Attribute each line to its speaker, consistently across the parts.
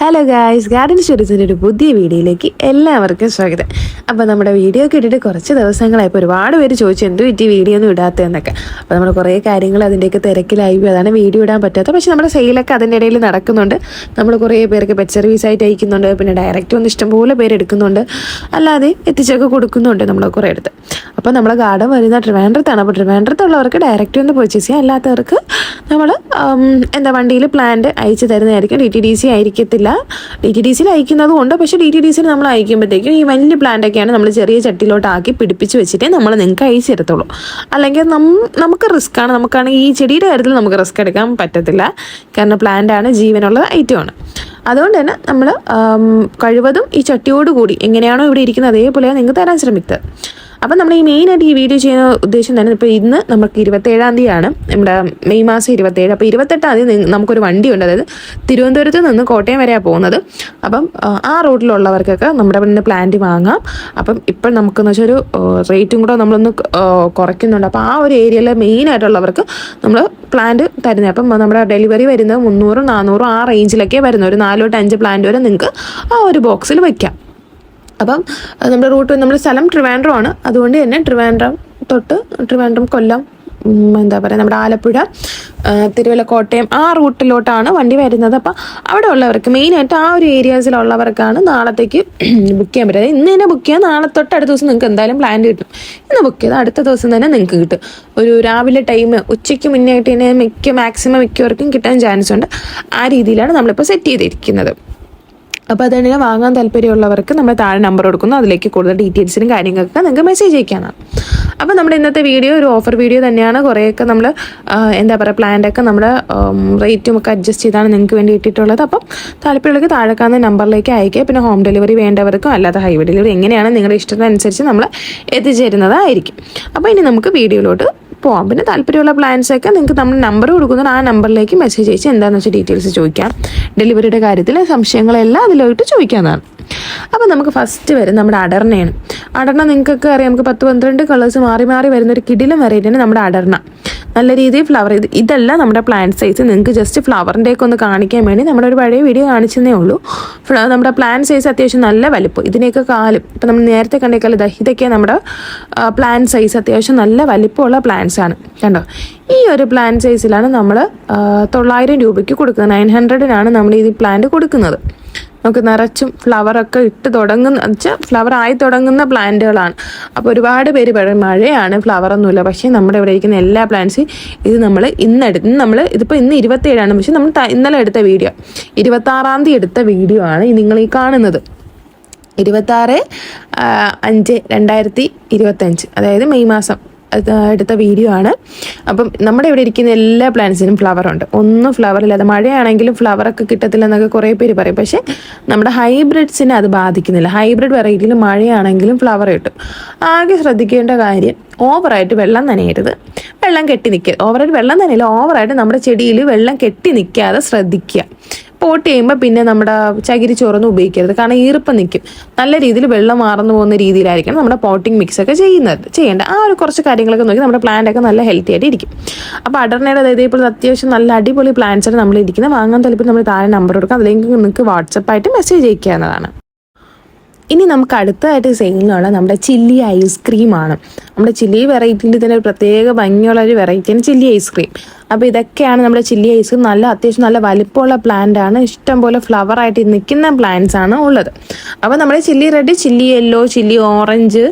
Speaker 1: Hello guys garden സ്റ്റോറീസിന്റെ ഒരു പുതിയ വീഡിയോയിലേക്ക് എല്ലാവർക്കും സ്വാഗതം. അപ്പോൾ നമ്മുടെ വീഡിയോ ഒക്കെ ഇട്ടിട്ട് കുറച്ച് ദിവസങ്ങളായപ്പോൾ ഒരുപാട് പേര് ചോദിച്ചു എന്ത് പറ്റി വീഡിയോ ഒന്നും ഇടാത്തതെന്നൊക്കെ അപ്പോൾ നമ്മൾ കുറേ കാര്യങ്ങൾ അതിന്റെയൊക്കെ തിരക്കിലായി. അതാണ് വീഡിയോ ഇടാൻ പറ്റാത്ത പക്ഷേ നമ്മുടെ സെയിലൊക്കെ അതിന്റെ ഇടയിൽ നടക്കുന്നുണ്ട്. നമ്മൾ കുറേ പേർക്ക് പെറ്റ് സർവീസ് ആയിട്ട് അയക്കുന്നുണ്ട്. പിന്നെ ഡയറക്റ്റ് ഒന്ന് ഇഷ്ടംപോലെ പേര് എടുക്കുന്നുണ്ട്. അല്ലാതെ എത്തിച്ചൊക്കെ കൊടുക്കുന്നുണ്ട് നമ്മൾ കുറേ അടുത്ത് അപ്പോൾ നമ്മൾ ഗാർഡൻ വരുന്ന ട്രിവാൻഡ്രത്താണ്. അപ്പോൾ ട്രിവാൻഡ്രത്തുള്ളവർക്ക് ഡയറക്റ്റ് ഒന്ന് പർച്ചേസ് ചെയ്യാം അല്ലാത്തവർക്ക് നമ്മൾ എന്താ വണ്ടിയിൽ പ്ലാന്റ് അയച്ചു തരുന്നതായിരിക്കും. ഡി ടി ഡി സി ആയിരിക്കത്തില്ല. ഡി ടി ഡി സിയിൽ അയക്കുന്നത് കൊണ്ട് പക്ഷേ ഡി ടി ഡി സിയിൽ നമ്മൾ അയക്കുമ്പോഴത്തേക്കും ഈ വലിയ പ്ലാന്റ് ഒക്കെയാണ് നമ്മൾ ചെറിയ ചട്ടിയിലോട്ടാക്കി പിടിപ്പിച്ച് വെച്ചിട്ടേ നമ്മൾ നിങ്ങൾക്ക് അയച്ചു തരത്തുള്ളൂ. അല്ലെങ്കിൽ നം നമുക്ക് റിസ്ക് ആണ്. നമുക്കാണെങ്കിൽ ഈ ചെടിയുടെ കാര്യത്തിൽ നമുക്ക് റിസ്ക് എടുക്കാൻ പറ്റത്തില്ല. കാരണം പ്ലാന്റ് ആണ് ജീവനുള്ള ഐറ്റമാണ് അതുകൊണ്ട് തന്നെ നമ്മൾ കഴിവതും ഈ ചട്ടിയോട് കൂടി എങ്ങനെയാണോ ഇവിടെ ഇരിക്കുന്നത് അതേപോലെ നിങ്ങൾക്ക് തരാൻ ശ്രമിക്കുക. അപ്പം നമ്മൾ ഈ മെയിനായിട്ട് ഈ വീഡിയോ ചെയ്യുന്ന ഉദ്ദേശം തന്നെ ഇപ്പോൾ ഇന്ന് നമുക്ക് ഇരുപത്തേഴാം തീയതിയാണ്. നമ്മുടെ മെയ് മാസം ഇരുപത്തേഴ്. അപ്പോൾ ഇരുപത്തെട്ടാം തീയതി നമുക്കൊരു വണ്ടിയുണ്ട്. അതായത് തിരുവനന്തപുരത്ത് നിന്ന് കോട്ടയം വരെയാണ് പോകുന്നത്. അപ്പം ആ, റൂട്ടിലുള്ളവർക്കൊക്കെ നമ്മുടെ ഇവിടെ നിന്ന് പ്ലാന്റ് വാങ്ങാം. അപ്പം ഇപ്പം നമുക്കെന്ന് വെച്ചാൽ ഒരു റേറ്റും കൂടെ നമ്മളൊന്ന് കുറയ്ക്കുന്നുണ്ട്. അപ്പോൾ ആ ഒരു ഏരിയയിലെ മെയിനായിട്ടുള്ളവർക്ക് നമ്മൾ പ്ലാന്റ് തരുന്നത് അപ്പം നമ്മുടെ ഡെലിവറി വരുന്നത് മുന്നൂറും നാനൂറും ആ റേഞ്ചിലൊക്കെ വരുന്നത് ഒരു തൊട്ട് അഞ്ച് പ്ലാന്റ് വരെ നിങ്ങൾക്ക് ആ ഒരു ബോക്സിൽ വയ്ക്കാം അപ്പം നമ്മുടെ റൂട്ട് നമ്മുടെ സ്ഥലം ട്രിവാൻഡ്രം ആണ്. അതുകൊണ്ട് തന്നെ ട്രിവാൻഡ്രം തൊട്ട് ട്രിവാൻഡ്രം കൊല്ലം എന്താ പറയുക നമ്മുടെ ആലപ്പുഴ തിരുവല്ല കോട്ടയം ആ റൂട്ടിലോട്ടാണ് വണ്ടി വരുന്നത്. അപ്പം അവിടെ ഉള്ളവർക്ക് മെയിനായിട്ട് ആ ഒരു ഏരിയാസിലുള്ളവർക്കാണ് നാളത്തേക്ക് ബുക്ക് ചെയ്യാൻ പറ്റുക. ഇന്ന് തന്നെ ബുക്ക് ചെയ്യാൻ നാളെ തൊട്ട് അടുത്ത ദിവസം നിങ്ങൾക്ക് എന്തായാലും പ്ലാൻ കിട്ടും. ഇന്ന് ബുക്ക് ചെയ്ത് അടുത്ത ദിവസം തന്നെ നിങ്ങൾക്ക് കിട്ടും. ഒരു രാവിലെ ടൈം ഉച്ചയ്ക്ക് മുന്നേ ആയിട്ട് തന്നെ മിക്ക മാക്സിമം മിക്കവർക്കും കിട്ടാൻ ചാൻസ് ഉണ്ട്. ആ രീതിയിലാണ് നമ്മളിപ്പോൾ സെറ്റ് ചെയ്തിരിക്കുന്നത്. അപ്പോൾ അതുകൊണ്ട് വാങ്ങാൻ താല്പര്യമുള്ളവർക്ക് നമ്മൾ താഴെ നമ്പർ കൊടുക്കുന്നു. അതിലേക്ക് കൂടുതൽ ഡീറ്റെയിൽസിനും കാര്യങ്ങൾക്കൊക്കെ നിങ്ങൾക്ക് മെസ്സേജ് അയക്കാനാണ്. അപ്പോൾ നമ്മുടെ ഇന്നത്തെ വീഡിയോ ഒരു ഓഫർ വീഡിയോ തന്നെയാണ്. കുറേയൊക്കെ നമ്മൾ എന്താ പറയുക പ്ലാന്റൊക്കെ നമ്മുടെ റേറ്റും ഒക്കെ അഡ്ജസ്റ്റ് ചെയ്താണ് നിങ്ങൾക്ക് വേണ്ടി ഇട്ടിട്ടുള്ളത് അപ്പം താല്പര്യമുള്ളവർക്ക് താഴെ കാണുന്ന നമ്പറിലേക്ക് അയക്കുക. പിന്നെ ഹോം ഡെലിവറി വേണ്ടവർക്കും അല്ലാതെ ഹൈവേ ഡെലിവറി എങ്ങനെയാണ് നിങ്ങളുടെ ഇഷ്ടത്തിനനുസരിച്ച് നമ്മൾ എത്തിച്ചേരുന്നതായിരിക്കും. അപ്പോൾ ഇനി നമുക്ക് വീഡിയോയിലോട്ട് പോവാം പിന്നെ താല്പര്യമുള്ള പ്ലാൻസ് ഒക്കെ നിങ്ങൾക്ക് നമ്മൾ നമ്പർ കൊടുക്കുന്ന ആ നമ്പറിലേക്ക് മെസ്സേജ് അയച്ച് എന്താണെന്ന് വെച്ചാൽ ഡീറ്റെയിൽസ് ചോദിക്കാം. ഡെലിവറിയുടെ കാര്യത്തിൽ സംശയങ്ങളെല്ലാം അതിലോട്ട് ചോദിക്കാവുന്നതാണ്. അപ്പോൾ നമുക്ക് ഫസ്റ്റ് വരും നമ്മുടെ അടർണയാണ്. അടർണ നിങ്ങൾക്കൊക്കെ അറിയാം. നമുക്ക് പത്ത് പന്ത്രണ്ട് കളേഴ്സ് മാറി മാറി വരുന്ന ഒരു കിടിലം വെറൈറ്റിയാണ് നമ്മുടെ അടർണ. നല്ല രീതിയിൽ ഫ്ലവർ ചെയ്ത് ഇതല്ല നമ്മുടെ പ്ലാന്റ് സൈസ് നിങ്ങൾക്ക് ജസ്റ്റ് ഫ്ലവറിന്റെ ഒക്കെ ഒന്ന് കാണിക്കാൻ വേണ്ടി നമ്മുടെ ഒരു പഴയ വീഡിയോ കാണിച്ചതേ ഉള്ളൂ. നമ്മുടെ പ്ലാന്റ് സൈസ് അത്യാവശ്യം നല്ല വലിപ്പം. ഇതിനെയൊക്കെ കാലും ഇപ്പം നമ്മൾ നേരത്തെ കണ്ടേക്കാൽ ഇതാ നമ്മുടെ പ്ലാന്റ് സൈസ് അത്യാവശ്യം നല്ല വലിപ്പമുള്ള പ്ലാന്റ്സ് ആണ്. കണ്ടോ? ഈ ഒരു പ്ലാന്റ് സൈസിലാണ് നമ്മൾ തൊള്ളായിരം രൂപയ്ക്ക് കൊടുക്കുന്നത്. നയൻ ഹൺഡ്രഡിനാണ് നമ്മൾ ഈ പ്ലാന്റ് കൊടുക്കുന്നത്. നമുക്ക് നിറച്ചും ഫ്ലവറൊക്കെ ഇട്ട് തുടങ്ങുന്ന വെച്ചാൽ ഫ്ലവർ ആയി തുടങ്ങുന്ന പ്ലാന്റുകളാണ് അപ്പോൾ ഒരുപാട് പേര് പറയും മഴയാണ് ഫ്ലവറൊന്നുമില്ല പക്ഷേ നമ്മുടെ ഇവിടെ ഇരിക്കുന്ന എല്ലാ പ്ലാന്റ്സും ഇത് നമ്മൾ ഇന്ന് നമ്മൾ ഇതിപ്പോൾ ഇന്ന് ഇരുപത്തേഴാണ് പക്ഷേ നമ്മൾ ഇന്നലെ എടുത്ത വീഡിയോ ഇരുപത്താറാം തീയതി എടുത്ത വീഡിയോ ആണ് നിങ്ങൾ ഈ കാണുന്നത്. ഇരുപത്താറ് അഞ്ച് രണ്ടായിരത്തി ഇരുപത്തഞ്ച് അതായത് മെയ് മാസം. എടുത്ത വീഡിയോ ആണ്. അപ്പം നമ്മുടെ ഇവിടെ ഇരിക്കുന്ന എല്ലാ പ്ലാന്റ്സിനും ഫ്ലവർ ഉണ്ട്. ഒന്നും ഫ്ലവർ ഇല്ലാതെ മഴയാണെങ്കിലും ഫ്ലവറൊക്കെ കിട്ടത്തില്ല എന്നൊക്കെ കുറേ പേര് പറയും. പക്ഷേ നമ്മുടെ ഹൈബ്രിഡ്സിനെ അത് ബാധിക്കുന്നില്ല. ഹൈബ്രിഡ് വെറൈറ്റിയിൽ മഴയാണെങ്കിലും ഫ്ലവർ കിട്ടും. ആകെ ശ്രദ്ധിക്കേണ്ട കാര്യം ഓവറായിട്ട് വെള്ളം നനയരുത്. വെള്ളം കെട്ടി നിൽക്കുക ഓവറായിട്ട് വെള്ളം നനയില്ല ഓവറായിട്ട് നമ്മുടെ ചെടിയിൽ വെള്ളം കെട്ടി നിൽക്കാതെ ശ്രദ്ധിക്കുക. പോട്ട് ചെയ്യുമ്പോൾ പിന്നെ നമ്മുടെ ചകിരിച്ചോറൊന്നും ഉപയോഗിക്കരുത്. കാരണം ഈർപ്പം നിൽക്കും നല്ല രീതിയിൽ വെള്ളം മാറുന്നു പോകുന്ന രീതിയിലായിരിക്കണം നമ്മുടെ പോട്ടിംഗ് മിക്സ് ഒക്കെ ചെയ്യുന്നത് ചെയ്യേണ്ട ആ ഒരു കുറച്ച് കാര്യങ്ങളൊക്കെ നോക്കി നമ്മുടെ പ്ലാന്റ് ഒക്കെ നല്ല ഹെൽത്തി ആയിട്ട് ഇരിക്കും. അപ്പോൾ അടർണയുടെ അതായത് ഇപ്പോൾ അത്യാവശ്യം നല്ല അടിപൊളി പ്ലാന്റ്സാണ് നമ്മൾ ഇരിക്കുന്നത് വാങ്ങാൻ താല്പര്യം നമ്മൾ താഴെ നമ്പർ കൊടുക്കാം. അതിലേക്ക് നിങ്ങൾക്ക് വാട്സപ്പായിട്ട് മെസ്സേജ് അയക്കാവുന്നതാണ്. ഇനി നമുക്ക് അടുത്തതായിട്ട് സെയിലിനുള്ള നമ്മുടെ ചില്ലി ഐസ്ക്രീം ആണ്. നമ്മുടെ ചില്ലി വെറൈറ്റീന്റെ തന്നെ ഒരു പ്രത്യേക ഭംഗിയുള്ള ഒരു വെറൈറ്റിയാണ് ചില്ലി ഐസ്ക്രീം അപ്പോൾ ഇതൊക്കെയാണ് നമ്മുടെ ചില്ലി ഐസ്ക്രീം നല്ല അത്യാവശ്യം നല്ല വലിപ്പമുള്ള പ്ലാന്റ് ആണ്. ഇഷ്ടംപോലെ ഫ്ലവർ ആയിട്ട് നിൽക്കുന്ന പ്ലാന്റ്സ് ആണ് ഉള്ളത്. അപ്പോൾ നമ്മുടെ chilli red chilli yellow chilli orange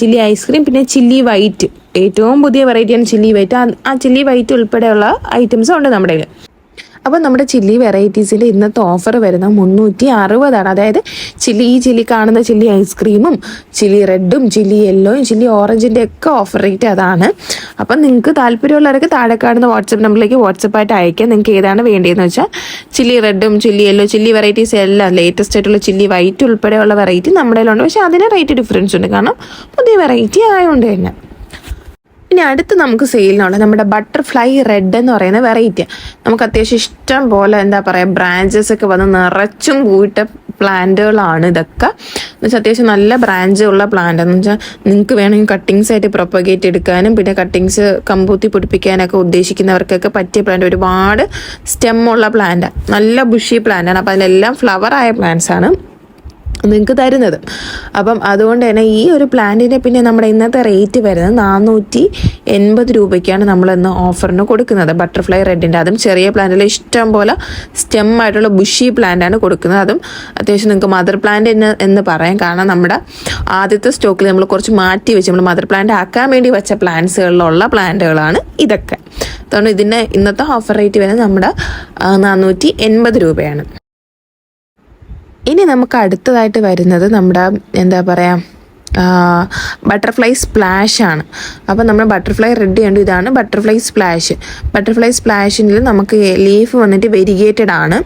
Speaker 1: chilli ice cream പിന്നെ ചില്ലി വൈറ്റ് ഏറ്റവും പുതിയ വെറൈറ്റിയാണ് ചില്ലി വൈറ്റ് ആ ചില്ലി വൈറ്റ് ഉൾപ്പെടെയുള്ള ഐറ്റംസ് ഉണ്ട് നമ്മുടെ കയ്യിൽ അപ്പോൾ നമ്മുടെ ചില്ലി വെറൈറ്റീസിൽ ഇന്നത്തെ ഓഫർ വരുന്ന മുന്നൂറ്റി അറുപതാണ് അതായത് ചില്ലി ഈ ചില്ലി കാണുന്ന ചില്ലി ഐസ്ക്രീമും ചില്ലി റെഡും ചില്ലി യെല്ലോയും ചില്ലി ഓറഞ്ചിന്റെ ഒക്കെ ഓഫർ റേറ്റ് അതാണ്. അപ്പം നിങ്ങൾക്ക് താല്പര്യമുള്ളവർക്ക് താഴെ കാണുന്ന വാട്സപ്പ് നമ്പറിലേക്ക് വാട്സപ്പായിട്ട് അയക്കാം. നിങ്ങൾക്ക് ഏതാണ് വേണ്ടതെന്ന് വെച്ചാൽ ചില്ലി റെഡും ചില്ലി യെല്ലോ ചില്ലി വെറൈറ്റീസ് എല്ലാം ലേറ്റസ്റ്റ് ആയിട്ടുള്ള ചില്ലി വൈറ്റ് ഉൾപ്പെടെയുള്ള വെറൈറ്റി നമ്മുടെ കയ്യിലുണ്ട്. പക്ഷേ അതിന് റേറ്റ് ഡിഫറൻസ് ഉണ്ട്. കാരണം പുതിയ വെറൈറ്റി ആയതുകൊണ്ട് തന്നെ. ഇനി അടുത്ത് നമുക്ക് സെയിലിനുള്ള നമ്മുടെ ബട്ടർഫ്ലൈ റെഡ് എന്ന് പറയുന്ന വെറൈറ്റി നമുക്ക് അത്യാവശ്യം ഇഷ്ടം പോലെ എന്താ പറയുക ബ്രാഞ്ചസ് ഒക്കെ വന്ന് നിറച്ചും പോയിട്ട് പ്ലാന്റുകളാണ് ഇതൊക്കെ. എന്ന് വെച്ചാൽ അത്യാവശ്യം നല്ല ബ്രാഞ്ച് ഉള്ള പ്ലാന്റ് എന്ന് വെച്ചാൽ നിങ്ങൾക്ക് വേണമെങ്കിൽ കട്ടിങ്സ് ആയിട്ട് പ്രൊപ്പഗേറ്റ് എടുക്കാനും പിന്നെ കട്ടിങ്സ് കമ്പൂത്തി പിടിപ്പിക്കാനൊക്കെ ഉദ്ദേശിക്കുന്നവർക്കൊക്കെ പറ്റിയ പ്ലാന്റ് ഒരുപാട് സ്റ്റെം ഉള്ള പ്ലാന്റ് നല്ല ബുഷി പ്ലാന്റാണ് അപ്പോൾ അതിലെല്ലാം ഫ്ലവർ ആയ പ്ലാന്റ്സ് ആണ്. നിങ്ങൾക്ക് തരുന്നത്. അപ്പം അതുകൊണ്ട് തന്നെ ഈ ഒരു പ്ലാന്റിന് പിന്നെ നമ്മുടെ ഇന്നത്തെ റേറ്റ് വരുന്നത് നാനൂറ്റി എൺപത് രൂപയ്ക്കാണ് നമ്മൾ ഇന്ന് ഓഫറിന് കൊടുക്കുന്നത്. ബട്ടർഫ്ലൈ റെഡിന്റെ അതും ചെറിയ പ്ലാന്റിൽ ഇഷ്ടം പോലെ സ്റ്റെം ആയിട്ടുള്ള ബുഷി പ്ലാന്റാണ് കൊടുക്കുന്നത്. അതും അത്യാവശ്യം നിങ്ങൾക്ക് മദർ പ്ലാന്റ് എന്ന് എന്ന് പറയാം. കാരണം നമ്മുടെ ആദ്യത്തെ സ്റ്റോക്കിൽ നമ്മൾ കുറച്ച് മാറ്റി വെച്ച് നമ്മൾ മദർ പ്ലാന്റ് ആക്കാൻ വേണ്ടി വെച്ച പ്ലാന്റ്സുകളിലുള്ള പ്ലാന്റുകളാണ് ഇതൊക്കെ. അതുകൊണ്ട് ഇതിന്റെ ഇന്നത്തെ ഓഫർ റേറ്റ് വരുന്നത് നമ്മുടെ നാനൂറ്റി എൺപത് രൂപയാണ്. ഇനി നമുക്ക് അടുത്തതായിട്ട് വരുന്നത് നമ്മുടെ എന്താ പറയുക ബട്ടർഫ്ലൈ സ്പ്ലാഷ് ആണ്. അപ്പോൾ നമ്മൾ ബട്ടർഫ്ലൈ റെഡ് കണ്ടു ഇതാണ് ബട്ടർഫ്ലൈ സ്പ്ലാഷ് ബട്ടർഫ്ലൈ സ്പ്ലാഷിൽ നമുക്ക് ലീഫ് വന്നിട്ട് വെരിഗേറ്റഡ് ആണ്.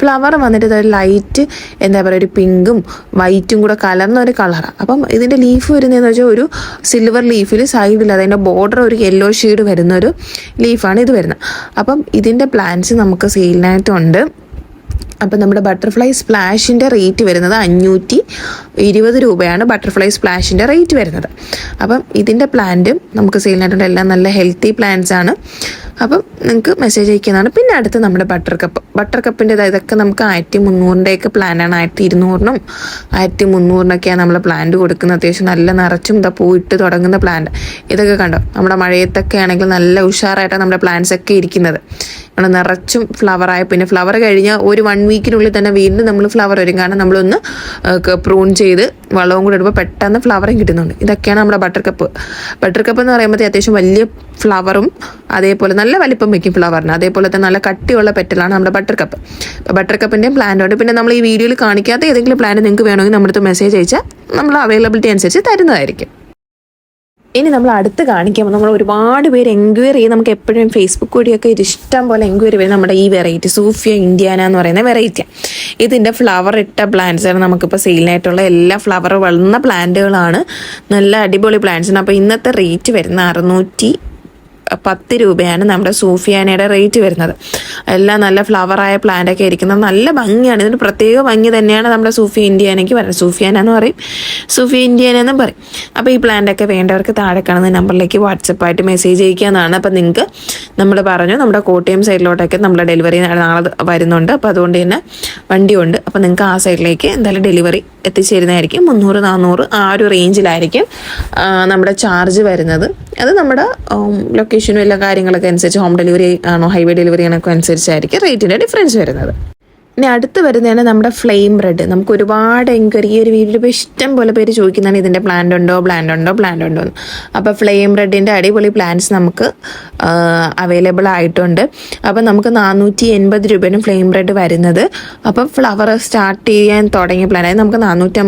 Speaker 1: ഫ്ലവർ വന്നിട്ട് ഒരു ലൈറ്റ് എന്താ പറയുക ഒരു പിങ്കും വൈറ്റും കൂടെ കലർന്ന ഒരു കളറാണ് അപ്പം ഇതിന്റെ ലീഫ് വരുന്നതെന്ന് വെച്ചാൽ ഒരു സിൽവർ ലീഫിൽ സൈഡിൽ അതിന്റെ ബോർഡർ ഒരു യെല്ലോ ഷെയ്ഡ് വരുന്ന ഒരു ലീഫാണ് ഇത് വരുന്നത്. അപ്പം ഇതിന്റെ പ്ലാന്റ്സ് നമുക്ക് സെയിലിനായിട്ടുണ്ട് അപ്പം നമ്മുടെ ബട്ടർഫ്ലൈ സ്പ്ലാഷിന്റെ റേറ്റ് വരുന്നത് അഞ്ഞൂറ്റി ഇരുപത് രൂപയാണ് ബട്ടർഫ്ലൈ സ്പ്ലാഷിന്റെ റേറ്റ് വരുന്നത്. അപ്പം ഇതിന്റെ പ്ലാന്റും നമുക്ക് സെയിലിനായിട്ടുണ്ട് എല്ലാം നല്ല ഹെൽത്തി പ്ലാന്റ്സ് ആണ്. അപ്പം നിങ്ങൾക്ക് മെസ്സേജ് അയക്കുന്നതാണ്. പിന്നെ അടുത്ത് നമ്മുടെ ബട്ടർ കപ്പ് ബട്ടർ കപ്പിന്റെ ഇതൊക്കെ നമുക്ക് ആയിരത്തി മുന്നൂറിന്റെയൊക്കെ പ്ലാനാണ് ആയിരത്തി ഇരുന്നൂറിനും ആയിരത്തി മുന്നൂറിനൊക്കെയാണ് നമ്മൾ പ്ലാന്റ് കൊടുക്കുന്നത്. അത്യാവശ്യം നല്ല നിറച്ചും ഇതാ പൂവിട്ട് തുടങ്ങുന്ന പ്ലാന്റ് ഇതൊക്കെ കണ്ടോ? നമ്മുടെ മഴയത്തൊക്കെ ആണെങ്കിൽ നല്ല ഉഷാറായിട്ടാണ് നമ്മുടെ പ്ലാന്റ്സ് ഒക്കെ ഇരിക്കുന്നത്. നമ്മൾ നിറച്ചും ഫ്ലവറായ പിന്നെ ഫ്ലവർ കഴിഞ്ഞാൽ ഒരു വൺ വീക്കിനുള്ളിൽ തന്നെ വീണ്ടും നമ്മൾ ഫ്ലവർ വരും. കാരണം നമ്മളൊന്ന് പ്രൂൺ ചെയ്ത് വളവും കൂടെ ഇടുമ്പോൾ പെട്ടെന്ന് ഫ്ലവറും കിട്ടുന്നുണ്ട്. ഇതൊക്കെയാണ് നമ്മുടെ ബട്ടർ കപ്പ് ബട്ടർ കപ്പ് എന്ന് പറയുമ്പോൾ അത്യാവശ്യം വലിയ ഫ്ലവറും അതേപോലെ നല്ല വലിപ്പം വെക്കും ഫ്ലവറിന് അതേപോലെ തന്നെ നല്ല കട്ടിയുള്ള പെറ്റലാണ് നമ്മുടെ ബട്ടർ കപ്പ് അപ്പോൾ ബട്ടർ കപ്പിന്റെയും പ്ലാന്റ് ഉണ്ട്. പിന്നെ നമ്മൾ ഈ വീഡിയോയിൽ കാണിക്കാത്ത ഏതെങ്കിലും പ്ലാന്റ് നിങ്ങൾക്ക് വേണമെങ്കിൽ നമ്മുടെ അടുത്ത് മെസ്സേജ് അയച്ചാൽ നമ്മൾ അവൈലബിലിറ്റി അനുസരിച്ച് തരുന്നതായിരിക്കും. ഇനി നമ്മൾ അടുത്ത് കാണിക്കുമ്പോൾ നമ്മൾ ഒരുപാട് പേര് എൻക്വയറി ചെയ്യും നമുക്ക് എപ്പോഴും ഫേസ്ബുക്ക് വഴിയൊക്കെ ഒരു ഇഷ്ടം പോലെ എൻക്വയറി വരും നമ്മുടെ ഈ വെറൈറ്റി സൂഫിയ ഇന്ത്യാന എന്ന് പറയുന്ന വെറൈറ്റി ഇതിന്റെ ഫ്ലവർ ഇട്ട പ്ലാന്റ്സ് ആണ് നമുക്കിപ്പോൾ സെയിലിനായിട്ടുള്ള എല്ലാ ഫ്ലവർ വളർന്ന പ്ലാന്റുകളാണ് നല്ല അടിപൊളി പ്ലാന്റ്സ് ആണ്. അപ്പോൾ ഇന്നത്തെ റേറ്റ് വരുന്ന അറുന്നൂറ്റി പത്ത് രൂപയാണ് നമ്മുടെ സൂഫിയാനയുടെ റേറ്റ് വരുന്നത്. എല്ലാം നല്ല ഫ്ലവറായ പ്ലാന്റൊക്കെ ഇരിക്കുന്നത്. നല്ല ഭംഗിയാണ്. ഇതിന് പ്രത്യേക ഭംഗി തന്നെയാണ് നമ്മുടെ സൂഫി ഇന്ത്യാനയ്ക്ക് പറയുന്നത് സൂഫിയാന എന്ന് പറയും. സൂഫി ഇന്ത്യാന എന്നും പറയും. അപ്പോൾ ഈ പ്ലാന്റൊക്കെ വേണ്ടവർക്ക് താഴെ കാണുന്ന നമ്പറിലേക്ക് വാട്സപ്പായിട്ട് മെസ്സേജ് അയക്കാവുന്നതാണ് അപ്പോൾ നിങ്ങൾക്ക് നമ്മൾ പറഞ്ഞു നമ്മുടെ കോട്ടയം സൈഡിലോട്ടൊക്കെ നമ്മുടെ ഡെലിവറി നാളെ വരുന്നുണ്ട്. അപ്പോൾ അതുകൊണ്ട് തന്നെ വണ്ടിയുണ്ട്. അപ്പോൾ നിങ്ങൾക്ക് ആ സൈഡിലേക്ക് എന്തായാലും ഡെലിവറി എത്തിച്ചേരുന്നതായിരിക്കും. മുന്നൂറ് നാനൂറ് ആ ഒരു റേഞ്ചിലായിരിക്കും നമ്മുടെ ചാർജ് വരുന്നത്. അത് നമ്മുടെ ലൊക്കേഷനും എല്ലാ കാര്യങ്ങളൊക്കെ അനുസരിച്ച് ഹോം ഡെലിവറി ആണോ ഹൈവേ ഡെലിവറി ആണോ അനുസരിച്ചായിരിക്കും റേറ്റിന്റെ ഡിഫറൻസ് വരുന്നത്. ഇനി അടുത്ത് വരുന്നതാണ് നമ്മുടെ ഫ്ലെയിം റെഡ് നമുക്ക് ഒരുപാട് എൻക്വയറി ഒരു വീട്ടിൽ ഇഷ്ടം പോലെ പേര് ചോദിക്കുന്നതാണ് ഇതിന്റെ പ്ലാന്റ് ഉണ്ടോ? പ്ലാന്റ് ഉണ്ടോ? പ്ലാന്റ് ഉണ്ടോ? എന്ന്. അപ്പോൾ ഫ്ലെയിം റെഡിന്റെ അടിപൊളി പ്ലാന്റ്സ് നമുക്ക് അവൈലബിൾ ആയിട്ടുണ്ട്. അപ്പോൾ നമുക്ക് നാനൂറ്റി എൺപത് രൂപയാണ് ഫ്ലെയിം റെഡ് വരുന്നത്. അപ്പം ഫ്ലവർ സ്റ്റാർട്ട് ചെയ്യാൻ തുടങ്ങിയ പ്ലാൻ അതായത് നമുക്ക് നാനൂറ്റി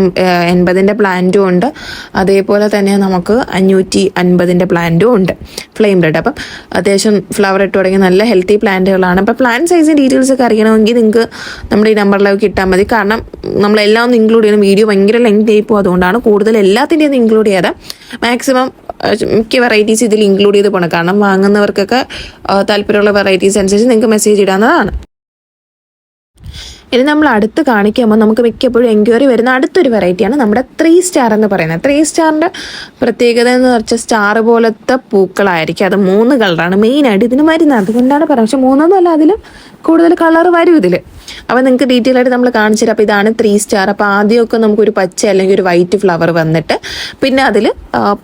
Speaker 1: എൺപതിന്റെ പ്ലാന്റും ഉണ്ട്. അതേപോലെ തന്നെ നമുക്ക് അഞ്ഞൂറ്റി അൻപതിന്റെ പ്ലാന്റും ഉണ്ട് ഫ്ലെയിം റെഡ് അപ്പം അത്യാവശ്യം ഫ്ലവർ ഇട്ട് തുടങ്ങിയ നല്ല ഹെൽത്തി പ്ലാന്റുകളാണ് അപ്പോൾ പ്ലാന്റ് സൈസിന്റെ ഡീറ്റെയിൽസ് ഒക്കെ അറിയണമെങ്കിൽ നിങ്ങൾക്ക് നമ്മുടെ ഈ നമ്പറിലേക്ക് ഇട്ടാൽ മതി. കാരണം നമ്മളെല്ലാം ഒന്ന് ഇൻക്ലൂഡ് ചെയ്യണം. വീഡിയോ ഭയങ്കര ലെങ്ത് ആയി പോകും അതുകൊണ്ടാണ് കൂടുതൽ എല്ലാത്തിന്റെയും ഒന്ന് ഇൻക്ലൂഡ് ചെയ്യാതെ മാക്സിമം മിക്ക വെറൈറ്റീസ് ഇതിൽ ഇൻക്ലൂഡ് ചെയ്ത് പോകണം കാരണം വാങ്ങുന്നവർക്കൊക്കെ താല്പര്യമുള്ള വെറൈറ്റീസ് അനുസരിച്ച് നിങ്ങൾക്ക് മെസ്സേജ് ഇടാവുന്നതാണ്. ഇനി നമ്മൾ അടുത്ത് കാണിക്കുമ്പോൾ നമുക്ക് മിക്കപ്പോഴും എൻക്വയറി വരുന്ന അടുത്തൊരു വെറൈറ്റിയാണ് നമ്മുടെ ത്രീ സ്റ്റാർ എന്ന് പറയുന്നത്. ത്രീ സ്റ്റാറിന്റെ പ്രത്യേകത എന്ന് പറഞ്ഞാൽ സ്റ്റാർ പോലത്തെ പൂക്കളായിരിക്കും. അത് മൂന്ന് കളറാണ് മെയിനായിട്ട് ഇതിന് മരുന്ന്. അതുകൊണ്ടാണ് പറയുന്നത് പക്ഷെ മൂന്നൊന്നും അല്ല അതിലും കൂടുതൽ കളർ വരും ഇതിൽ അപ്പോൾ നിങ്ങൾക്ക് ഡീറ്റെയിൽ ആയിട്ട് നമ്മൾ കാണിച്ചു തരാം. അപ്പോൾ ഇതാണ് ത്രീ സ്റ്റാർ അപ്പോൾ ആദ്യമൊക്കെ നമുക്കൊരു പച്ച അല്ലെങ്കിൽ ഒരു വൈറ്റ് ഫ്ലവർ വന്നിട്ട് പിന്നെ അതിൽ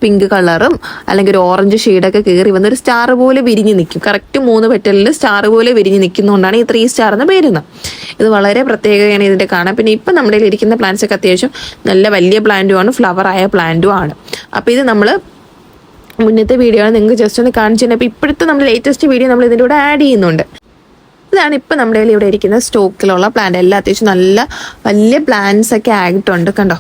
Speaker 1: പിങ്ക് കളറും അല്ലെങ്കിൽ ഒരു ഓറഞ്ച് ഷെയ്ഡൊക്കെ കയറി വന്ന് ഒരു സ്റ്റാർ പോലെ വിരിഞ്ഞ് നിൽക്കും കറക്റ്റ് മൂന്ന് പെറ്റലിൽ സ്റ്റാർ പോലെ വിരിഞ്ഞ് നിൽക്കുന്നതുകൊണ്ടാണ് ഈ ത്രീ സ്റ്റാർ എന്ന് പേരുന്നത് ഇത് വളരെ പ്രത്യേകതയാണ് ഇതിന്റെ കാണാൻ. പിന്നെ ഇപ്പം നമ്മുടെ ഇരിക്കുന്ന പ്ലാന്റ്സ് ഒക്കെ അത്യാവശ്യം നല്ല വലിയ പ്ലാന്റുമാണ് ഫ്ലവർ ആയ പ്ലാന്റും ആണ്. അപ്പോൾ ഇത് നമ്മൾ മുന്നത്തെ വീഡിയോ ആണ്. നിങ്ങൾക്ക് ജസ്റ്റ് ഒന്ന് കാണിച്ചു തന്നെ അപ്പോൾ ഇപ്പോഴത്തെ നമ്മൾ ലേറ്റസ്റ്റ് വീഡിയോ നമ്മൾ ഇതിന്റെ കൂടെ ആഡ് ചെയ്യുന്നുണ്ട്. ഇതാണ് ഇപ്പം നമ്മുടെ ഇവിടെ ഇരിക്കുന്ന സ്റ്റോക്കിലുള്ള പ്ലാന്റ് എല്ലാം അത്യാവശ്യം നല്ല വലിയ പ്ലാന്റ്സ് ഒക്കെ ആയിട്ടുണ്ട്. കണ്ടോ?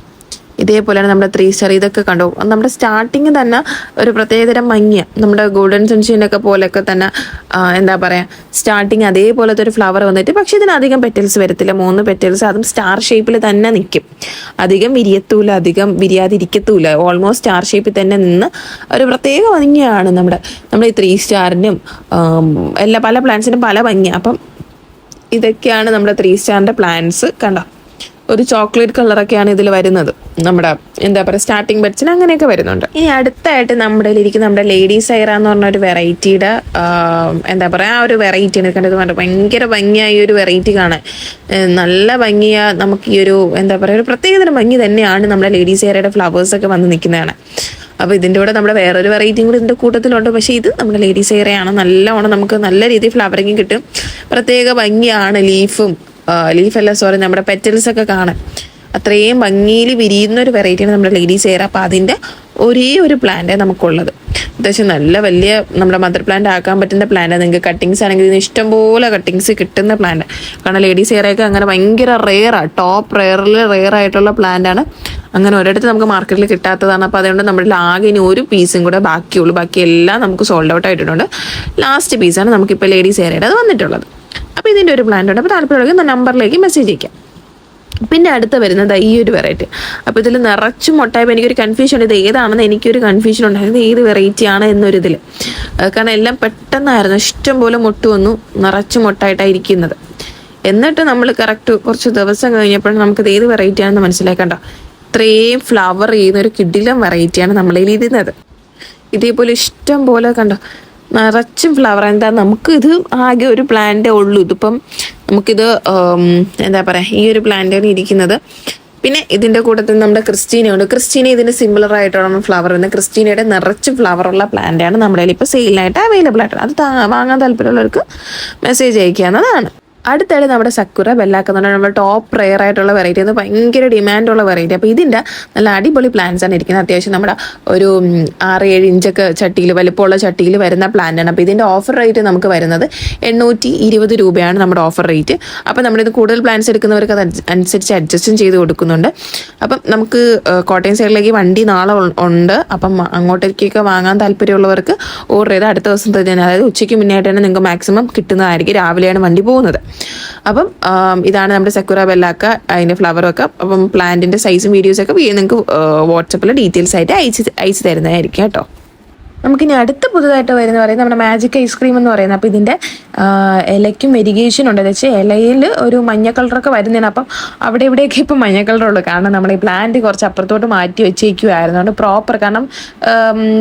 Speaker 1: ഇതേപോലെയാണ് നമ്മുടെ ത്രീ സ്റ്റാർ ഇതൊക്കെ കണ്ടു. നമ്മുടെ സ്റ്റാർട്ടിങ് തന്നെ ഒരു പ്രത്യേകതരം മങ്ങിയ നമ്മുടെ ഗോൾഡൻ സൺഷൈൻ ഒക്കെ പോലെയൊക്കെ തന്നെ എന്താ പറയുക സ്റ്റാർട്ടിങ് അതേപോലത്തെ ഒരു ഫ്ലവർ വന്നിട്ട് പക്ഷെ ഇതിനധികം പെറ്റൽസ് വരത്തില്ല. മൂന്ന് പെറ്റൽസ് അതും സ്റ്റാർ ഷേപ്പിൽ തന്നെ നിൽക്കും അധികം വിരിയത്തൂല അധികം വിരിയാതിരിക്കത്തൂല. ഓൾമോസ്റ്റ് സ്റ്റാർ ഷേപ്പിൽ തന്നെ നിന്ന് ഒരു പ്രത്യേക ഭംഗിയാണ് നമ്മുടെ നമ്മുടെ ഈ ത്രീ സ്റ്റാറിനും എല്ലാ പല പ്ലാന്റ്സിനും പല ഭംഗിയാണ് അപ്പം ഇതൊക്കെയാണ് നമ്മുടെ ത്രീ സ്റ്റാറിന്റെ പ്ലാന്റ്സ് കണ്ടോ? ഒരു ചോക്ലേറ്റ് കളറൊക്കെയാണ് ഇതിൽ വരുന്നത്. നമ്മുടെ എന്താ പറയുക സ്റ്റാർട്ടിംഗ് ബഡ്സിന് അങ്ങനെയൊക്കെ വരുന്നുണ്ട്. ഇനി അടുത്തായിട്ട് നമ്മുടെ ഇരിക്കുന്ന നമ്മുടെ ലേഡീസ് ഐറ എന്ന് പറഞ്ഞ ഒരു വെറൈറ്റിയുടെ എന്താ പറയുക ആ ഒരു വെറൈറ്റിയാണ് കണ്ടത് പറഞ്ഞാൽ ഭയങ്കര ഭംഗിയായ ഒരു വെറൈറ്റി കാണാൻ. നല്ല ഭംഗിയാ നമുക്ക് ഈ ഒരു എന്താ പറയുക ഒരു പ്രത്യേകതരം ഭംഗി തന്നെയാണ് നമ്മുടെ ലേഡീസ് ഫ്ലവേഴ്സ് ഒക്കെ വന്ന് നിൽക്കുന്നതാണ്. അപ്പോൾ ഇതിന്റെ കൂടെ നമ്മുടെ വേറൊരു വെറൈറ്റിയും കൂടി ഇതിന്റെ കൂട്ടത്തിലുണ്ട്. പക്ഷേ ഇത് നമ്മുടെ ലേഡീസ് ഏറെയാണ് നല്ലോണം നമുക്ക് നല്ല രീതിയിൽ ഫ്ലവറിങ് കിട്ടും. പ്രത്യേക ഭംഗിയാണ് ലീഫും. ലീഫല്ല സോറി നമ്മുടെ പെറ്റൽസ് ഒക്കെ കാണാൻ. അത്രയും ഭംഗിയിൽ വിരിയുന്ന ഒരു വെറൈറ്റിയാണ് നമ്മുടെ ലേഡീസ് എയർ അപ്പോൾ അതിന്റെ ഒരേ ഒരു പ്ലാന്റ് നമുക്കുള്ളത്. അത്യാവശ്യം നല്ല വലിയ നമ്മുടെ മദർ പ്ലാന്റ് ആക്കാൻ പറ്റുന്ന പ്ലാന്റ് നിങ്ങൾക്ക് കട്ടിങ്സ് ആണെങ്കിൽ ഇതിന് ഇഷ്ടംപോലെ കട്ടിങ്സ് കിട്ടുന്ന പ്ലാന്റ് കാരണം ലേഡീസ് എയറൊക്കെ അങ്ങനെ ഭയങ്കര റെയറാണ് ടോപ്പ് റെയറിൽ റെയർ ആയിട്ടുള്ള പ്ലാന്റ് ആണ്. അങ്ങനെ ഒരിടത്ത് നമുക്ക് മാർക്കറ്റിൽ കിട്ടാത്തതാണ്. അപ്പോൾ അതുകൊണ്ട് നമ്മുടെ ആകെ ഇനി ഒരു പീസും കൂടെ ബാക്കിയുള്ളൂ. ബാക്കി എല്ലാം നമുക്ക് സോൾഡ് ഔട്ട് ആയിട്ടുണ്ട്. ലാസ്റ്റ് പീസാണ് നമുക്കിപ്പോൾ ലേഡീസ് എയറയുടെ അത് വന്നിട്ടുള്ളത്. അപ്പോൾ ഇതിന്റെ ഒരു പ്ലാന്റ് ഉണ്ട്. അപ്പോൾ താല്പര്യമുള്ള നമ്പറിലേക്ക് മെസ്സേജ് അയക്കാം. പിന്നെ അടുത്ത് വരുന്നത് ഈ ഒരു വെറൈറ്റി അപ്പോൾ ഇതിൽ നിറച്ചും മുട്ടായപ്പോൾ എനിക്കൊരു കൺഫ്യൂഷൻ ഇത് ഏതാണെന്ന് എനിക്കൊരു കൺഫ്യൂഷൻ ഉണ്ടായിരുന്നു. ഏത് വെറൈറ്റി ആണ് എന്നൊരു ഇതിൽ കാരണം എല്ലാം പെട്ടെന്നായിരുന്നു. ഇഷ്ടം പോലെ മുട്ട് വന്നു. നിറച്ചും മുട്ടായിട്ടാണ് ഇരിക്കുന്നത്. എന്നിട്ട് നമ്മൾ കറക്റ്റ് കുറച്ച് ദിവസം കഴിഞ്ഞപ്പോഴാണ് നമുക്കിത് ഏത് വെറൈറ്റി ആണെന്ന് മനസ്സിലാക്കണ്ട. ഇത്രയും ഫ്ലവർ ചെയ്യുന്ന ഒരു കിഡിലം വെറൈറ്റിയാണ് നമ്മളിൽ ഇരുന്നത് ഇതേപോലെ ഇഷ്ടം പോലെ കണ്ടോ. നിറച്ചും ഫ്ലവർ എന്താ നമുക്ക് ഇത് ആകെ ഒരു പ്ലാന്റേ ഉള്ളൂ. ഇതിപ്പം നമുക്കിത് എന്താ പറയുക ഈ ഒരു പ്ലാന്റാണ് ഇരിക്കുന്നത്. പിന്നെ ഇതിന്റെ കൂട്ടത്തിൽ നമ്മുടെ ക്രിസ്റ്റീന ഉണ്ട് ക്രിസ്റ്റീന ഇതിന് സിമിലർ ആയിട്ടാണ് ഫ്ലവർ വരുന്നത് ക്രിസ്റ്റീനയുടെ നിറച്ച് ഫ്ലവർ ഉള്ള പ്ലാന്റാണ് നമ്മുടെ കയ്യിൽ ഇപ്പോൾ സെയിലിനായിട്ട് അവൈലബിൾ ആയിട്ടുള്ളത്. അത് വാങ്ങാൻ താല്പര്യമുള്ളവർക്ക് മെസ്സേജ് അയക്കാവുന്നതാണ്. അടുത്തായിട്ട് നമ്മുടെ സക്കുറ പറഞ്ഞാൽ നമ്മുടെ ടോപ്പ് റെയർ ആയിട്ടുള്ള വെറൈറ്റി അത് ഭയങ്കര ഡിമാൻഡുള്ള വെറൈറ്റി അപ്പോൾ ഇതിന്റെ നല്ല അടിപൊളി പ്ലാന്റ്സ് ആണ് ഇരിക്കുന്നത്. അത്യാവശ്യം നമ്മുടെ ഒരു ആറ് ഏഴ് ഇഞ്ചൊക്കെ ചട്ടിയിൽ വലിപ്പമുള്ള ചട്ടിയിൽ വരുന്ന പ്ലാന്റ് ആണ്. അപ്പോൾ ഇതിന്റെ ഓഫർ റേറ്റ് നമുക്ക് വരുന്നത് എണ്ണൂറ്റി ഇരുപത് രൂപയാണ് നമ്മുടെ ഓഫർ റേറ്റ് അപ്പോൾ നമ്മളിത് കൂടുതൽ പ്ലാന്റ്സ് എടുക്കുന്നവർക്ക് അത് അനുസരിച്ച് അഡ്ജസ്റ്റും ചെയ്ത് കൊടുക്കുന്നുണ്ട്. അപ്പം നമുക്ക് കോട്ടയം സൈഡിലേക്ക് വണ്ടി നാളെ ഉണ്ട്. അപ്പം അങ്ങോട്ടേക്കൊക്കെ വാങ്ങാൻ താല്പര്യമുള്ളവർക്ക് ഓർഡർ ചെയ്ത് അടുത്ത ദിവസം തന്നെ അതായത് ഉച്ചയ്ക്ക് മുന്നേ ആയിട്ട് തന്നെ നിങ്ങൾക്ക് മാക്സിമം കിട്ടുന്നതായിരിക്കും. രാവിലെയാണ് വണ്ടി പോകുന്നത്. അപ്പം ഇതാണ് നമ്മുടെ സെക്യൂറ ബെല്ലാക്ക അതിന്റെ ഫ്ലവറൊക്കെ അപ്പം പ്ലാന്റിന്റെ സൈസും വീഡിയോസൊക്കെ നിങ്ങൾക്ക് വാട്സപ്പിൽ ഡീറ്റെയിൽസ് ആയിട്ട് അയച്ച് അയച്ചു തരുന്നതായിരിക്കും കേട്ടോ. നമുക്കിനി അടുത്ത പുതുതായിട്ട് വരുന്ന പറയുന്നത് നമ്മുടെ മാജിക് ഐസ്ക്രീം എന്ന് പറയുന്നത് അപ്പോൾ ഇതിന്റെ ഇലയ്ക്കും വെരിഗേഷൻ ഉണ്ട്. എന്ന് വെച്ചാൽ ഇലയിൽ ഒരു മഞ്ഞ കളറൊക്കെ വരുന്നതിന് അപ്പം അവിടെ ഇവിടെയൊക്കെ ഇപ്പം മഞ്ഞ കളറുള്ളൂ കാരണം നമ്മൾ ഈ പ്ലാന്റ് കുറച്ച് അപ്പുറത്തോട്ട് മാറ്റി വെച്ചേക്കുമായിരുന്നു അതുകൊണ്ട് പ്രോപ്പർ കാരണം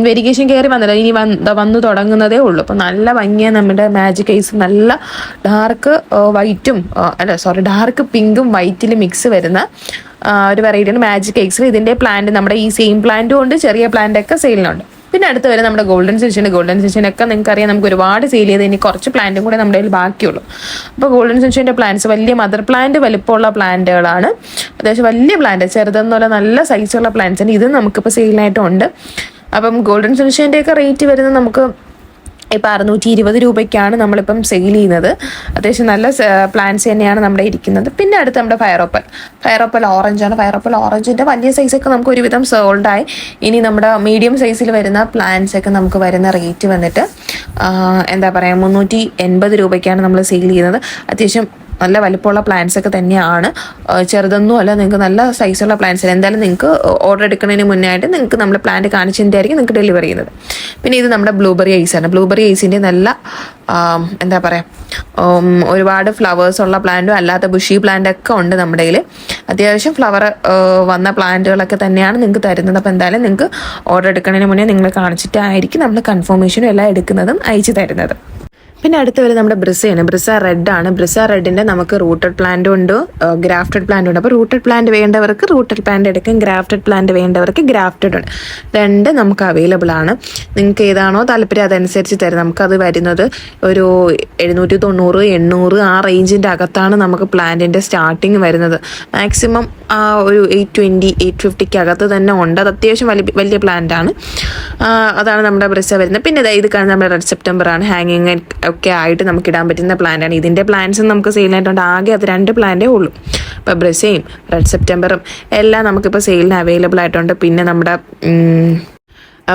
Speaker 1: വെരിഗേഷൻ കയറി വന്നില്ല. ഇനി വന്ന് തുടങ്ങുന്നതേ ഉള്ളൂ. അപ്പം നല്ല ഭംഗിയാണ് നമ്മുടെ മാജിക് ഐസ് നല്ല ഡാർക്ക് വൈറ്റും അല്ല സോറി ഡാർക്ക് പിങ്കും വൈറ്റിൽ മിക്സ് വരുന്ന ഒരു വെറൈറ്റിയാണ് മാജിക് ഐസ് ഇതിന്റെ പ്ലാന്റ് നമ്മുടെ ഈ സെയിം പ്ലാന്റും ഉണ്ട്. ചെറിയ പ്ലാന്റൊക്കെ സെയിലിനുണ്ട് പിന്നെ അടുത്ത് വരെ നമ്മുടെ ഗോൾഡൻ സെഷൻ ഗോൾഡൻ സെൻഷനൊക്കെ നിങ്ങൾക്ക് അറിയാം നമുക്ക് ഒരുപാട് സെയിൽ ചെയ്ത് ഇനി കുറച്ച് പ്ലാന്റും കൂടെ നമ്മുടെ കയ്യിൽ ബാക്കിയുള്ളൂ. അപ്പോൾ ഗോൾഡൻ സെഷന്റെ പ്ലാന്റ്സ് വലിയ മദർ പ്ലാന്റ് വലിപ്പമുള്ള പ്ലാന്റുകളാണ് അത്യാവശ്യം വലിയ പ്ലാന്റ് ചെറുതെന്നുള്ള നല്ല സൈസുള്ള പ്ലാന്റ്സ് ആണ് ഇത് നമുക്കിപ്പോൾ സെയിലായിട്ടുണ്ട് അപ്പം ഗോൾഡൻ ഒക്കെ റേറ്റ് വരുന്നത് നമുക്ക് ഇപ്പം അറുന്നൂറ്റി ഇരുപത് രൂപയ്ക്കാണ് നമ്മളിപ്പം സെയിൽ ചെയ്യുന്നത്. അത്യാവശ്യം നല്ല പ്ലാന്റ്സ് തന്നെയാണ് നമ്മുടെ ഇരിക്കുന്നത്. പിന്നെ അടുത്ത് നമ്മുടെ ഫയറോപ്പൽ ഫയറോപ്പൽ ഓറഞ്ചാണ് ഫയറോപ്പൽ ഓറഞ്ചിന്റെ വലിയ സൈസൊക്കെ നമുക്ക് ഒരുവിധം സോൾഡായി ഇനി നമ്മുടെ മീഡിയം സൈസിൽ വരുന്ന പ്ലാന്റ്സ് ഒക്കെ നമുക്ക് വരുന്ന റേറ്റ് വന്നിട്ട് എന്താ പറയുക മുന്നൂറ്റി എൺപത് രൂപയ്ക്കാണ് നമ്മൾ സെയിൽ ചെയ്യുന്നത്. അത്യാവശ്യം നല്ല വലിപ്പമുള്ള പ്ലാന്റ്സ് ഒക്കെ തന്നെയാണ്. ചെറുതൊന്നും അല്ല നിങ്ങൾക്ക് നല്ല സൈസുള്ള പ്ലാന്റ്സ് എന്തായാലും നിങ്ങൾക്ക് ഓർഡർ എടുക്കുന്നതിന് മുന്നേ ആയിട്ട് നിങ്ങൾക്ക് നമ്മൾ പ്ലാന്റ് കാണിച്ചതിന്റെയായിരിക്കും നിങ്ങൾക്ക് ഡെലിവറി ചെയ്യുന്നത്. പിന്നെ ഇത് നമ്മുടെ ബ്ലൂബെറി ഐസ് ആണ്. ബ്ലൂബെറി ഐസിന്റെ നല്ല എന്താ പറയുക ഒരുപാട് ഫ്ലവേഴ്സ് ഉള്ള പ്ലാന്റും അല്ലാത്ത ബുഷി പ്ലാന്റ് ഒക്കെ ഉണ്ട് നമ്മുടെ കയ്യിൽ അത്യാവശ്യം ഫ്ലവർ വന്ന പ്ലാന്റുകളൊക്കെ തന്നെയാണ് നിങ്ങൾക്ക് തരുന്നത്. അപ്പോൾ എന്തായാലും നിങ്ങൾക്ക് ഓർഡർ എടുക്കുന്നതിന് മുന്നേ നിങ്ങൾ കാണിച്ചിട്ടായിരിക്കും നമ്മൾ കൺഫർമേഷനും എല്ലാം എടുക്കുന്നതും അയച്ചു തരുന്നത്. പിന്നെ അടുത്ത വരെ നമ്മുടെ ബ്രിസയാണ് ബ്രിസ റെഡ് ആണ്. ബ്രിസ റെഡിന്റെ നമുക്ക് റൂട്ടഡ് പ്ലാന്റും ഉണ്ട്. ഗ്രാഫ്റ്റഡ് പ്ലാന്റ് ഉണ്ട്. അപ്പോൾ റൂട്ടഡ് പ്ലാന്റ് വേണ്ടവർക്ക് റൂട്ടഡ് പ്ലാന്റ് എടുക്കും. ഗ്രാഫ്റ്റഡ് പ്ലാന്റ് വേണ്ടവർക്ക് ഗ്രാഫ്റ്റഡ് ഉണ്ട്. രണ്ട് നമുക്ക് അവൈലബിൾ ആണ്. നിങ്ങൾക്ക് ഏതാണോ താല്പര്യം അതനുസരിച്ച് തരും. അത് വരുന്നത് ഒരു എഴുന്നൂറ്റി തൊണ്ണൂറ് എണ്ണൂറ് ആ റേഞ്ചിന്റെ അകത്താണ് നമുക്ക് പ്ലാന്റിന്റെ സ്റ്റാർട്ടിങ് വരുന്നത്. മാക്സിമം ആ ഒരു എയ്റ്റ് ട്വന്റി എയ്റ്റ് ഫിഫ്റ്റിക്ക് അകത്ത് തന്നെ ഉണ്ട്. അത് അത്യാവശ്യം വലിയ വലിയ പ്ലാന്റ് ആണ്. അതാണ് നമ്മുടെ ബ്രിസ വരുന്നത്. പിന്നെ ഇത് കാണുന്ന നമ്മുടെ റെഡ് സെപ്റ്റംബർ ആണ്. ഹാങ്ങിങ് ഒക്കെ ആയിട്ട് നമുക്ക് ഇടാൻ പറ്റുന്ന പ്ലാന്റ് ആണ്. ഇതിന്റെ പ്ലാന്റ്സ് നമുക്ക് സെയിലായിട്ടുണ്ട് ആകെ അത് രണ്ട് പ്ലാന്റേ ഉള്ളൂ. ഇപ്പോൾ ബ്രസയും റെഡ് സെപ്റ്റംബറും എല്ലാം നമുക്കിപ്പോൾ സെയിലിന് അവൈലബിൾ ആയിട്ടുണ്ട്. പിന്നെ നമ്മുടെ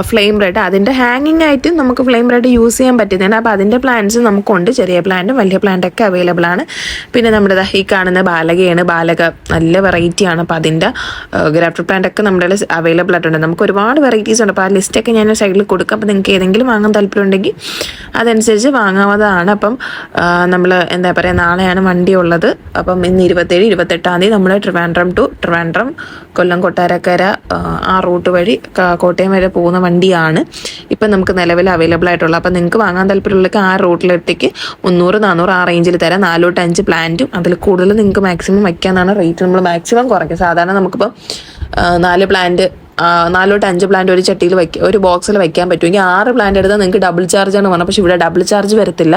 Speaker 1: ഫ്ലെയിം റെഡ് അതിന്റെ ഹാങ്ങിങ് ആയിട്ട് നമുക്ക് ഫ്ലെയിം റെഡ് യൂസ് ചെയ്യാൻ പറ്റുന്നതാണ്. അപ്പോൾ അതിന്റെ പ്ലാന്റ്സ് നമുക്കുണ്ട്. ചെറിയ പ്ലാന്റും വലിയ പ്ലാന്റൊക്കെ അവൈലബിൾ ആണ്. പിന്നെ നമ്മുടെ ഈ കാണുന്ന ബാലകയാണ്. ബാലക നല്ല വെറൈറ്റി ആണ്. അപ്പോൾ അതിന്റെ ഗ്രാഫ്റ്റർ പ്ലാന്റ് ഒക്കെ നമ്മുടെ അവൈലബിൾ ആയിട്ടുണ്ട്. നമുക്ക് ഒരുപാട് വെറൈറ്റീസ് ഉണ്ട്. അപ്പോൾ ആ ലിസ്റ്റൊക്കെ ഞാൻ സൈഡിൽ കൊടുക്കാം. അപ്പോൾ നിങ്ങൾക്ക് ഏതെങ്കിലും വാങ്ങാൻ താല്പര്യമുണ്ടെങ്കിൽ അതനുസരിച്ച് വാങ്ങാവുന്നതാണ്. അപ്പം നമ്മൾ എന്താ പറയുക നാളെയാണ് വണ്ടി ഉള്ളത്. അപ്പം ഇന്ന് ഇരുപത്തേഴ് ഇരുപത്തെട്ടാം തീയതി നമ്മൾ ട്രിവാൻഡ്രം ടു ട്രിവാൻഡ്രം കൊല്ലം കൊട്ടാരക്കര ആ, റൂട്ട് വഴി കോട്ടയം വരെ പോകുന്ന വണ്ടിയാണ്. ഇപ്പം നമുക്ക് നിലവിൽ അവൈലബിൾ ആയിട്ടുള്ളത്. അപ്പം നിങ്ങൾക്ക് വാങ്ങാൻ താല്പര്യമുള്ളവർക്ക് ആ റൂട്ടിലേക്ക് മുന്നൂറ് നാനൂറ് ആ റേഞ്ചിൽ തരാം. നാലോട്ട് അഞ്ച് പ്ലാന്റും അതിൽ കൂടുതൽ നിങ്ങൾക്ക് മാക്സിമം വയ്ക്കാനാണ് റേറ്റ് നമ്മൾ മാക്സിമം കുറയ്ക്കുക. സാധാരണ നമുക്കിപ്പോൾ നാല് പ്ലാന്റ് നാലോട്ട് അഞ്ച് പ്ലാന്റ് ഒരു ചട്ടിയിൽ വയ്ക്കുക ഒരു ബോക്സിൽ വയ്ക്കാൻ പറ്റുമെങ്കിൽ ആറ് പ്ലാന്റ് എടുത്താൽ നിങ്ങൾക്ക് ഡബിൾ ചാർജ് ആണ് പറഞ്ഞത് പക്ഷേ ഇവിടെ ഡബിൾ ചാർജ് വരത്തില്ല.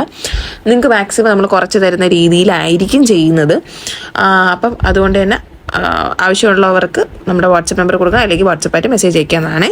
Speaker 1: നിങ്ങൾക്ക് മാക്സിമം നമ്മൾ കുറച്ച് തരുന്ന രീതിയിലായിരിക്കും ചെയ്യുന്നത്. അപ്പം അതുകൊണ്ട് തന്നെ ആവശ്യമുള്ളവർക്ക് നമ്മുടെ വാട്സപ്പ് നമ്പർ കൊടുക്കുക. അല്ലെങ്കിൽ വാട്സപ്പായിട്ട് മെസ്സേജ് അയക്കാവുന്നതാണേ.